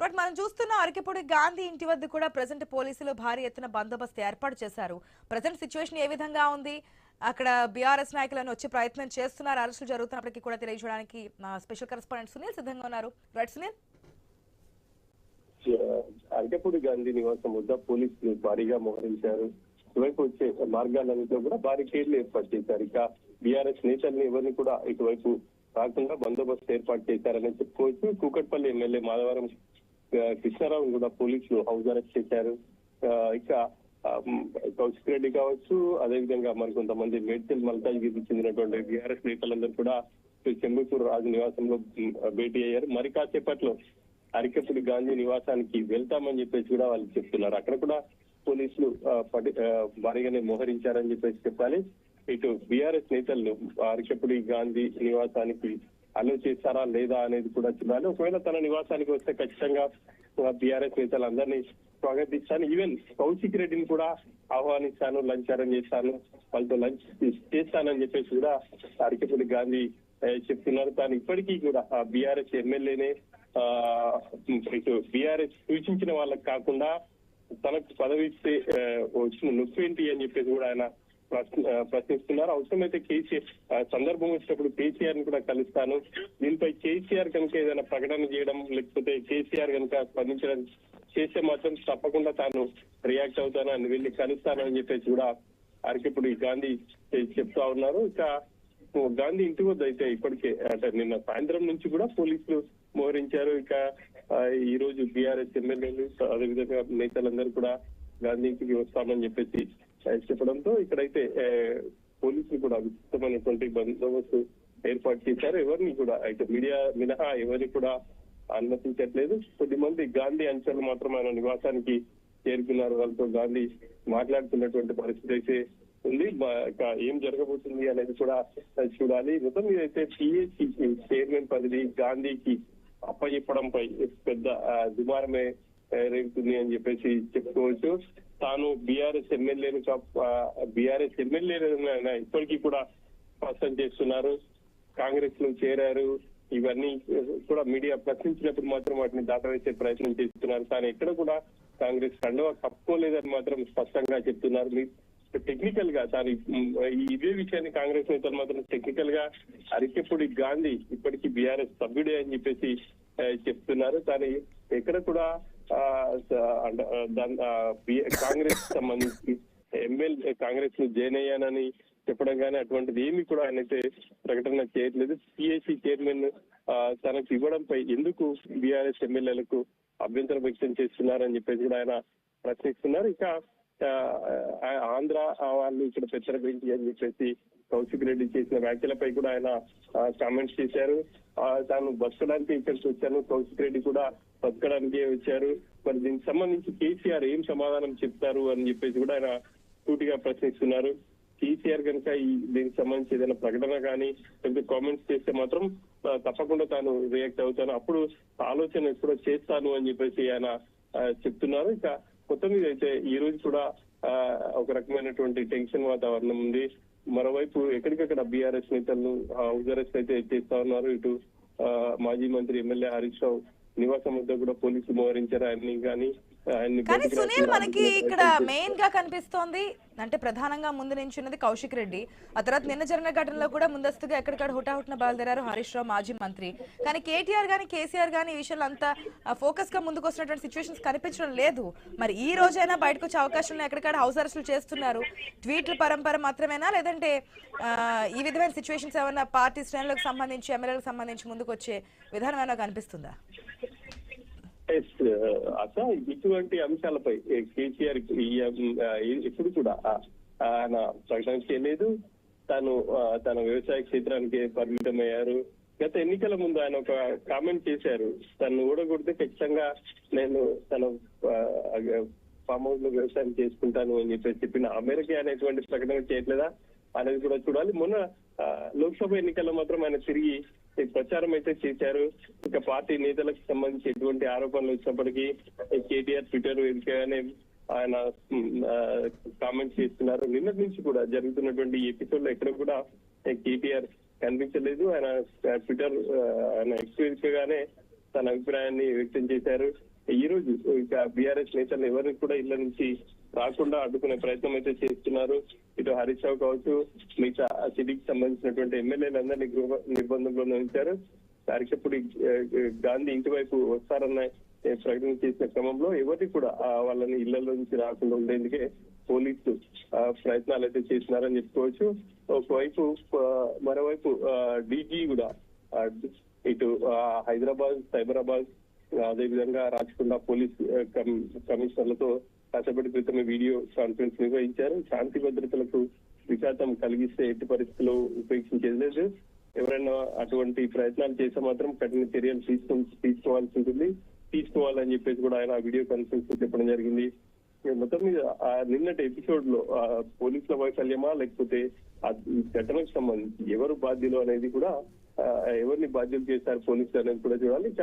Right మనం చూస్తున్న అరకెపూడి గాంధీ ఇంటి వద్ద కూడా ప్రజెంట్ పోలీసులు భారీ ఎత్తున బందోబస్తు ఏర్పాటు చేశారు. ప్రజెంట్ సిచ్యువేషన్ ఏ విధంగా ఉంది? అక్కడ బీఆర్ఎస్ నాయకులను వచ్చే ప్రయత్నం చేస్తున్నారు. అరెస్టులు జరుగుతున్నప్పటికీ కూడా తెలియజేయడానికి మా స్పెషల్ కరెస్పాండెంట్ సునీల్ సిద్ధంగా ఉన్నారు. రైట్ సునీల్? అరకపూడి గాంధీ నివాసం వద్ద పోలీసులు భారీగా మోహరించారు. ఇటువైపు వచ్చే మార్గాలన్నింటిలో కూడా బారికేడ్లు ఏర్పాటు చేశారు. ఇక బీఆర్ఎస్ నేతల్ని ఎవరిని కూడా ఇటువైపు రాకుండా బందోబస్తు ఏర్పాటు చేశారని చెప్పుకోవచ్చు. కూకట్పల్లి ఎమ్మెల్యే మాధవరం కృష్ణారావు కూడా పోలీసులు హౌస్ అరెస్ట్ చేశారు. ఇంకా ఇక కౌశిక్ రెడ్డి కావచ్చు అదేవిధంగా మరికొంతమంది మేడ్చల్ మల్కాజ్గిరికి చెందినటువంటి బీఆర్ఎస్ నేతలందరూ కూడా చెంబూపూర్ రాజు నివాసంలో భేటీ అయ్యారు. మరి కాసేపట్లో అరికపుడి గాంధీ నివాసానికి వెళ్తామని చెప్పేసి కూడా వాళ్ళు చెప్తున్నారు. అక్కడ కూడా పోలీసులు భారీగానే మోహరించారని చెప్పేసి చెప్పాలి. ఇటు బీఆర్ఎస్ నేతలను అరికపుడి గాంధీ నివాసానికి అలో చేస్తారా లేదా అనేది కూడా చూడాలి. ఒకవేళ తన నివాసానికి వస్తే ఖచ్చితంగా బీఆర్ఎస్ నేతలందరినీ స్వాగతిస్తాను. ఈవెన్ కౌశిక్ రెడ్డిని కూడా ఆహ్వానిస్తాను లంచ్ అరేంజ్ చేస్తాను వాళ్ళతో లంచ్ చేస్తానని చెప్పేసి కూడా అరికపల్లి గాంధీ చెప్తున్నారు. తాను ఇప్పటికీ కూడా బీఆర్ఎస్ ఎమ్మెల్యేనే ఆ, ఇటు బీఆర్ఎస్ సూచించిన వాళ్ళకి కాకుండా తనకు పదవి ఇస్తే వచ్చిన నొప్పి ఏంటి అని చెప్పేసి కూడా ఆయన ప్రశ్నిస్తున్నారు అవసరమైతే కేసీఆర్ సందర్భం వచ్చినప్పుడు కేసీఆర్ని కూడా కలుస్తాను. దీనిపై కేసీఆర్ కనుక ఏదైనా ప్రకటన చేయడం లేకపోతే కేసీఆర్ కనుక స్పందించడం చేస్తే మాత్రం తప్పకుండా తాను రియాక్ట్ అవుతాను అని వెళ్ళి కలుస్తానని చెప్పేసి కూడా అరకిప్పుడు గాంధీ చెప్తా ఉన్నారు. ఇక గాంధీ ఇంటి వద్ద అయితే ఇప్పటికే అంటే నిన్న సాయంత్రం నుంచి కూడా పోలీసులు మోహరించారు. ఇక ఈ రోజు బీఆర్ఎస్ ఎమ్మెల్యేలు అదేవిధంగా నేతలందరూ కూడా గాంధీ ఇంటికి వస్తామని చెప్పేసి చెప్పడంతో ఇక్కడైతే పోలీసులు కూడా విస్తృతమైనటువంటి బందోబస్తు ఏర్పాటు చేశారు. ఎవరిని కూడా అయితే మీడియా మినహా ఎవరిని కూడా అనుమతించట్లేదు. కొద్దిమంది గాంధీ అంశాలు మాత్రం ఆయన నివాసానికి చేరుకున్నారు. వాళ్ళతో గాంధీ మాట్లాడుతున్నటువంటి పరిస్థితి అయితే ఉంది. ఏం జరగబోతుంది అనేది కూడా చూడాలి. మొత్తం మీద అయితే పిఎస్సి చైర్మన్ పదవి గాంధీకి అప్పచెప్పడంపై పెద్ద దుమారమే రేగుతుంది అని చెప్పేసి చెప్పుకోవచ్చు. తాను బీఆర్ఎస్ ఎమ్మెల్యేను బీఆర్ఎస్ ఎమ్మెల్యే ఇప్పటికీ కూడా స్పష్టం చేస్తున్నారు. కాంగ్రెస్లో చేరారు. ఇవన్నీ కూడా మీడియా ప్రశ్నించినప్పుడు మాత్రం వాటిని దాటవేసే ప్రయత్నం చేస్తున్నారు. కానీ ఎక్కడ కూడా కాంగ్రెస్ కండవ కప్పుకోలేదని మాత్రం స్పష్టంగా చెప్తున్నారు. టెక్నికల్గా తాను ఇదే విషయాన్ని కాంగ్రెస్ నేతలు మాత్రం టెక్నికల్గా అరికెప్పుడు గాంధీ ఇప్పటికీ బీఆర్ఎస్ సభ్యుడే అని చెప్పేసి చెప్తున్నారు. కానీ ఎక్కడ కూడా ఆ, కాంగ్రెస్ సంబంధించి ఎమ్మెల్యే కాంగ్రెస్ను జాయిన్ అయ్యానని చెప్పడం కానీ అటువంటిది ఏమీ కూడా ఆయన అయితే ప్రకటన చేయట్లేదు. సిఐసి చైర్మన్ తనకు ఇవ్వడంపై ఎందుకు బీఆర్ఎస్ ఎమ్మెల్యేలకు అభ్యంతరం వ్యక్తం చేస్తున్నారని చెప్పేసి కూడా ఆయన ప్రశ్నిస్తున్నారు. ఇక ఆంధ్ర వాళ్ళు ఇక్కడ పెత్తరబెంచి అని చెప్పేసి కౌశిక్ రెడ్డి చేసిన వ్యాఖ్యలపై కూడా ఆయన కామెంట్స్ చేశారు. ఆ, తాను లాంటి ఇక్కడికి వచ్చాను. కౌశిక్ రెడ్డి కూడా బతకడానికి వచ్చారు. మరి దీనికి సంబంధించి కేసీఆర్ ఏం సమాధానం చెప్తారు అని చెప్పేసి కూడా ఆయన సూటిగా ప్రశ్నిస్తున్నారు. కేసీఆర్ కనుక ఈ దీనికి సంబంధించి ఏదైనా ప్రకటన కానీ లేకపోతే కామెంట్స్ చేస్తే మాత్రం తప్పకుండా తాను రియాక్ట్ అవుతాను. అప్పుడు ఆలోచన ఎప్పుడో చేస్తాను అని చెప్పేసి ఆయన చెప్తున్నారు. ఇక మొత్తం మీద అయితే ఈ రోజు కూడా ఆ, ఒక రకమైనటువంటి టెన్షన్ వాతావరణం ఉంది. మరోవైపు ఎక్కడికక్కడ బీఆర్ఎస్ నేతలను హౌస్ అరెస్ట్ అయితే చేస్తా ఉన్నారు. ఇటు ఆ, మాజీ మంత్రి ఎమ్మెల్యే హరీష్ రావు నివాసం వద్ద కూడా పోలీసులు మోహరించారు. ఆయన్ని కానీ కానీ సునీల్ మనకి ఇక్కడ మెయిన్గా కనిపిస్తోంది. అంటే ప్రధానంగా ముందు నించున్నది కౌశిక్ రెడ్డి. ఆ తర్వాత నిన్న జరిగిన ఘటనలో కూడా ముందస్తుగా ఎక్కడిక్కడ హుటాహుటిన బయలుదేరారు హరీష్ రావు మాజీ మంత్రి. కానీ కేటీఆర్ గానీ కేసీఆర్ గానీ ఈ విషయంలో అంతా ఫోకస్గా ముందుకు వస్తున్నటువంటి సిచ్యువేషన్స్ కనిపించడం లేదు. మరి ఈ రోజైనా బయటకు వచ్చే అవకాశం ఉన్నాయి ఎక్కడిక్కడ హౌస్ అరెస్టులు చేస్తున్నారు? ట్వీట్ల పరంపర మాత్రమేనా? లేదంటే ఈ విధమైన సిచ్యువేషన్స్ ఏమైనా పార్టీ శ్రేణులకు సంబంధించి ఎమ్మెల్యేలకు సంబంధించి ముందుకు వచ్చే విధానం ఏమైనా కనిపిస్తుందా? ఎస్ అసా ఇటువంటి అంశాలపై కేసీఆర్ ఇప్పుడు కూడా ఆయన ప్రకటన చేయలేదు తాను ఆ, తన వ్యవసాయ క్షేత్రానికి పరిమితం అయ్యారు. గత ఎన్నికల ముందు ఆయన ఒక కామెంట్ చేశారు. తను ఓడగొడితే ఖచ్చితంగా నేను తన ఫామ్ హౌస్లో వ్యవసాయం చేసుకుంటాను అని చెప్పేసి చెప్పిన ఆ మేరకి ఆయన ఎటువంటి ప్రకటన చేయట్లేదా అనేది కూడా చూడాలి. మొన్న ఆ, లోక్సభ ఎన్నికల్లో మాత్రం ఆయన తిరిగి ఈ ప్రచారం అయితే చేశారు. ఇక పార్టీ నేతలకు సంబంధించి ఎటువంటి ఆరోపణలు వచ్చినప్పటికీ కేటీఆర్ ట్విట్టర్ వేదికగానే ఆయన కామెంట్స్ చేస్తున్నారు. నిన్నటి నుంచి కూడా జరుగుతున్నటువంటి ఎపిసోడ్లో ఎక్కడ కూడా కేటీఆర్ కనిపించలేదు. ఆయన ట్విట్టర్ ఆయన ఎక్స్ తన అభిప్రాయాన్ని వ్యక్తం చేశారు. ఈ రోజు ఇక బీఆర్ఎస్ నేతలు ఎవరిని కూడా ఇళ్ళ నుంచి రాకుండా అడ్డుకునే ప్రయత్నం అయితే చేస్తున్నారు. ఇటు హరీష్ రావు కావచ్చు మిగతా సిటీకి సంబంధించినటువంటి ఎమ్మెల్యేలందరినీ గృహ నిర్బంధంలో ఉంచారు దారికప్పుడు గాంధీ ఇంటి వైపు వస్తారన్న ప్రకటన చేసిన క్రమంలో ఎవరికి కూడా వాళ్ళని ఇళ్ళలో నుంచి రాకుండా ఉండేందుకే పోలీసులు ఆ, ప్రయత్నాలు అయితే చేస్తున్నారని చెప్పుకోవచ్చు. ఒకవైపు మరోవైపు డీజీ కూడా ఇటు హైదరాబాద్ సైబరాబాద్ అదేవిధంగా రాచకొండ పోలీస్ కమిషనర్లతో కాసేపటి క్రితమే వీడియో కాన్ఫరెన్స్ నిర్వహించారు. శాంతి భద్రతలకు విఘాతం కలిగిస్తే ఎట్టి పరిస్థితుల్లో ఉపేక్షించేది లేదు. ఎవరైనా అటువంటి ప్రయత్నాలు చేస్తే మాత్రం కఠిన చర్యలు తీసుకు తీసుకోవాల్సి ఉంటుంది. తీసుకోవాలని చెప్పేసి కూడా ఆయన వీడియో కాన్ఫరెన్స్లో చెప్పడం జరిగింది. మొత్తం మీద ఆ నిన్నటి ఎపిసోడ్లో ఆ పోలీసుల వైఫల్యమా లేకపోతే ఆ ఘటనకు సంబంధించి ఎవరు బాధ్యులు అనేది కూడా ఎవరిని బాధ్యత చేశారు పోలీసులు అనేది కూడా చూడాలి. ఇక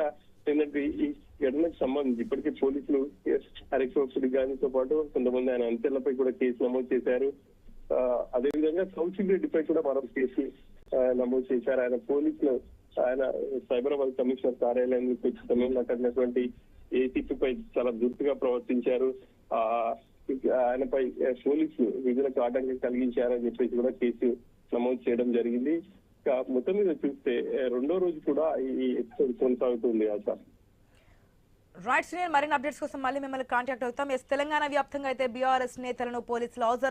ఈ ఘటనకు సంబంధించి ఇప్పటికే పోలీసులు హరికోపుడి గాంధీతో పాటు కొంతమంది ఆయన అంత్యలపై కూడా కేసు నమోదు చేశారు. అదేవిధంగా కౌశిక్ రెడ్డిపై కూడా మరొక కేసు నమోదు చేశారు. ఆయన పోలీసులు ఆయన సైబరాబాద్ కమిషనర్ కార్యాలయానికి వచ్చిన సమయంలో కట్టినటువంటి ఏసీపీపై చాలా దుర్తిగా ప్రవర్తించారు. ఆ ఆయనపై పోలీసులు విధులకు ఆటంకం కలిగించారని చెప్పేసి కూడా కేసు నమోదు చేయడం జరిగింది. మొత్తం మీద చూస్తే రెండో రోజు కూడా ఈ ఎపిసోడ్ కొనసాగుతుంది ఆశ రైట్ సీనియర్ మరిన్ని అప్డేట్స్ కోసం మళ్ళీ మిమ్మల్ని కాంటాక్ట్ అవుతాం. ఎస్ తెలంగాణ వ్యాప్తంగా అయితే బీఆర్ఎస్ నేతలను పోలీసులు హాజరు